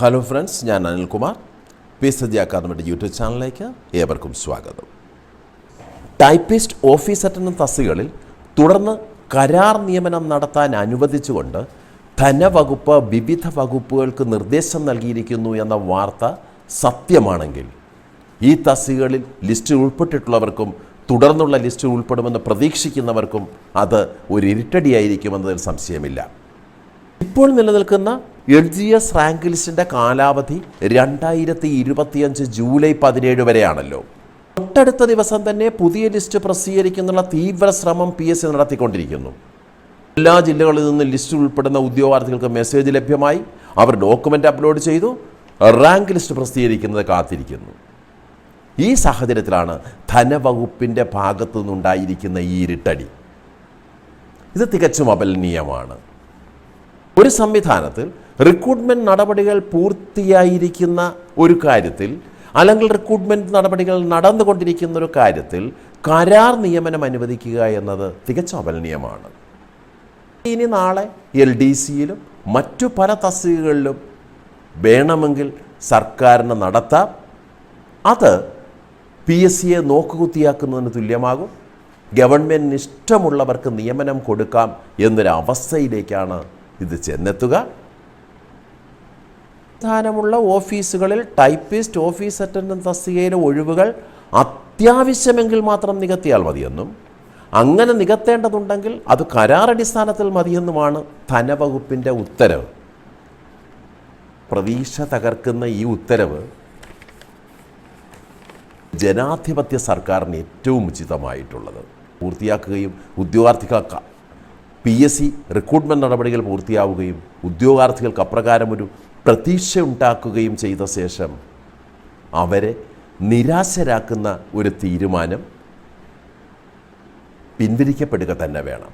Hello friends ഞാൻ Anilkumar P Saji അക്കാദമിയുടെ YouTube ചാനലിലേക്ക് ഏവർക്കും സ്വാഗതം. ടൈപ്പിസ്റ്റ് ഓഫീസ് അറ്റൻഡന്റ് തസ്തികളിൽ തുടർന്ന് കരാർ നിയമനം നടത്താൻ അനുവദിച്ചുകൊണ്ട് ധനവകുപ്പ് വിവിധ വകുപ്പുകൾക്ക് നിർദ്ദേശം നൽകിയിരിക്കുന്നു എന്ന വാർത്ത സത്യമാണെങ്കിൽ ഈ തസ്തികളിൽ ലിസ്റ്റ് ഉൾപ്പെട്ടിട്ടുള്ളവർക്കും തുടർന്നുള്ള ലിസ്റ്റ് ഉൾപ്പെടുമെന്ന് പ്രതീക്ഷിക്കുന്നവർക്കും അത് ഒരു ഇരുട്ടടിയായിരിക്കുമെന്നതിൽ സംശയമില്ല. ഇപ്പോൾ നിലനിൽക്കുന്ന എൽ ജി എസ് റാങ്ക് ലിസ്റ്റിന്റെ കാലാവധി രണ്ടായിരത്തി ഇരുപത്തിയഞ്ച് ജൂലൈ പതിനേഴ് വരെയാണല്ലോ. തൊട്ടടുത്ത ദിവസം തന്നെ പുതിയ ലിസ്റ്റ് പ്രസിദ്ധീകരിക്കുന്നുള്ള തീവ്ര ശ്രമം പി എസ് സി നടത്തിക്കൊണ്ടിരിക്കുന്നു. എല്ലാ ജില്ലകളിൽ നിന്നും ലിസ്റ്റ് ഉൾപ്പെടുന്ന ഉദ്യോഗാർത്ഥികൾക്ക് മെസ്സേജ് ലഭ്യമായി. അവർ ഡോക്യുമെന്റ് അപ്ലോഡ് ചെയ്തു. റാങ്ക് ലിസ്റ്റ് പ്രസിദ്ധീകരിക്കുന്നത് കാത്തിരിക്കുന്നു. ഈ സാഹചര്യത്തിലാണ് ധനവകുപ്പിന്റെ ഭാഗത്തു നിന്നുണ്ടായിരിക്കുന്ന ഈ ഇരുട്ടടി. ഇത് തികച്ചും അപലനീയമാണ്. ഒരു സംവിധാനത്തിൽ റിക്രൂട്ട്മെന്റ് നടപടികൾ പൂർത്തിയായിരിക്കുന്ന ഒരു കാര്യത്തിൽ അല്ലെങ്കിൽ റിക്രൂട്ട്മെന്റ് നടപടികൾ നടന്നുകൊണ്ടിരിക്കുന്ന ഒരു കാര്യത്തിൽ കരാർ നിയമനം അനുവദിക്കുക എന്നത് തികച്ച അപലനീയമാണ്. ഇനി നാളെ എൽ ഡി സിയിലും മറ്റു പല തസ്തികകളിലും വേണമെങ്കിൽ സർക്കാരിന് നടത്താം. അത് പി എസ് സിയെ നോക്കുകുത്തിയാക്കുന്നതിന് തുല്യമാകും. ഗവൺമെന്റിന് ഇഷ്ടമുള്ളവർക്ക് നിയമനം കൊടുക്കാം എന്നൊരവസ്ഥയിലേക്കാണ് ഇത് ചെന്നെത്തുക. സ്ഥാനമുള്ള ഓഫീസുകളിൽ ടൈപ്പിസ്റ്റ് ഓഫീസ് അറ്റൻഡൻസ് തസ്തികയിലെ ഒഴിവുകൾ അത്യാവശ്യമെങ്കിൽ മാത്രം നികത്തിയാൽ മതിയെന്നും അങ്ങനെ നികത്തേണ്ടതുണ്ടെങ്കിൽ അത് കരാറടിസ്ഥാനത്തിൽ മതിയെന്നുമാണ് ധനവകുപ്പിന്റെ ഉത്തരവ്. പ്രതീക്ഷ തകർക്കുന്ന ഈ ഉത്തരവ് ജനാധിപത്യ സർക്കാരിന് ഏറ്റവും ഉചിതമായിട്ടുള്ളത്. പൂർത്തിയാക്കുകയും ഉദ്യോഗാർത്ഥികൾക്ക് പി എസ് സി റിക്രൂട്ട്മെന്റ് നടപടികൾ പൂർത്തിയാവുകയും ഉദ്യോഗാർത്ഥികൾക്ക് അപ്രകാരം ഒരു പ്രതീക്ഷ ഉണ്ടാക്കുകയും ചെയ്ത ശേഷം അവരെ നിരാശരാക്കുന്ന ഒരു തീരുമാനം പിൻവലിക്കപ്പെടുക തന്നെ വേണം.